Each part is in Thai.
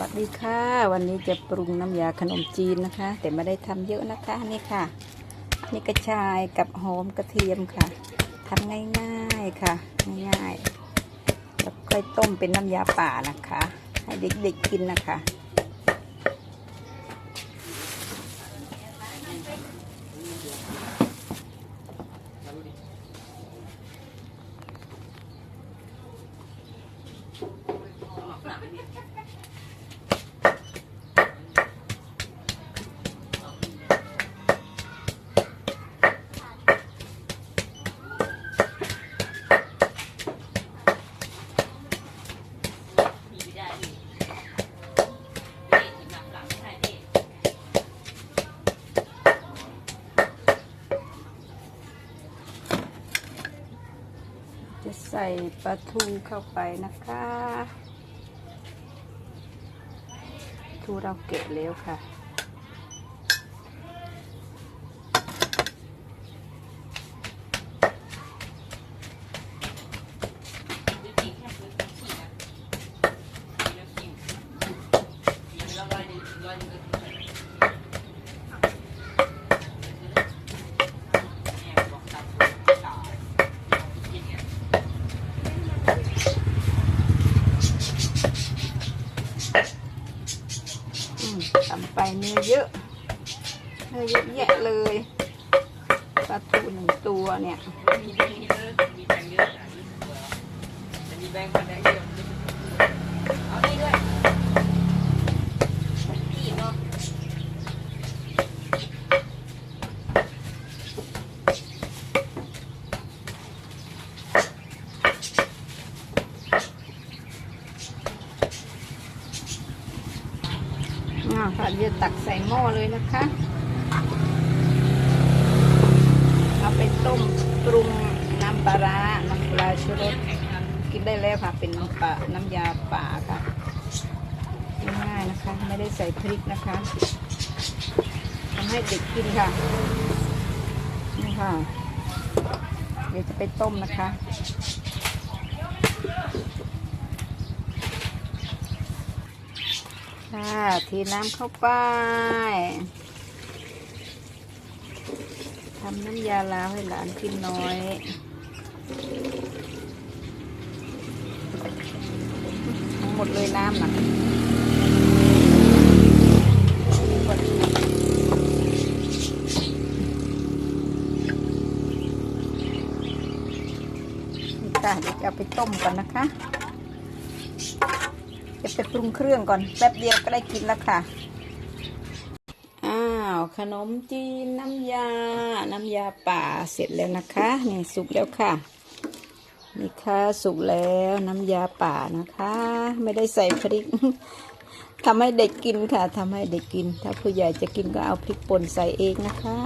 วัสดีค่ะ วันนี้จะปรุงน้ำยาขนมจีนนะคะ แต่ไม่ได้ทำเยอะนะคะนี่ค่ะ นี่กระชายกับหอมกระเทียมค่ะทำง่ายๆค่ะง่ายๆแล้วค่อยต้มเป็นน้ำยาป่านะคะ ให้เด็กๆกินนะคะ จะใส่ปลาทูเข้าไปนะคะทูเราเก็บแล้วค่ะ อืมทำไปเนื้อเยอะ เนื้อเยอะแยะเลยปลาทูหนึ่งตัวเนี่ยมีแบงค์เยอะมีแบงค์เยอะจะมีแบงค์พันแบงค์เดียวเอานี่ด้วยพี่เนาะ อ่าค่ะเดี๋ยวตักใส่หม้อเลยนะคะ เอาไปต้มปรุงน้ำปลาร้าน้ำปลาชูรสกินได้แล้วค่ะ เป็นน้ำปลาน้ำยาป่าค่ะง่ายๆนะคะ ไม่ได้ใส่พริกนะคะทำให้เด็กกินค่ะนี่ค่ะ เดี๋ยวจะไปต้มนะคะ ค่ะ ทีน้ำเข้าไปทำน้ำยาลาวให้หลานกินน้อยหมดเลยน้ำนะนี่ค่ะเดี๋ยวจะเอาไปต้มก่อนนะคะ จะไปปรุงเครื่องก่อน แป๊บเดียวก็ได้กินแล้วค่ะ อ้าวขนมจีนน้ำยา น้ำยาป่าเสร็จแล้วนะคะนี่สุกแล้วค่ะนี่ค่ะสุกแล้วน้ำยาป่านะคะ ไม่ได้ใส่พริกทำให้เด็กกินค่ะทำให้เด็กกิน ถ้าผู้ใหญ่จะกินก็เอาพริกป่นใส่เองนะคะ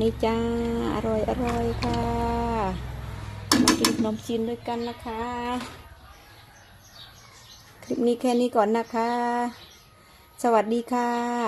นี่จ้าอร่อยอร่อยค่ะมากินขนมจีนด้วยกันนะคะ ลิปนี้แค่นี้ก่อนนะคะ สวัสดีค่ะ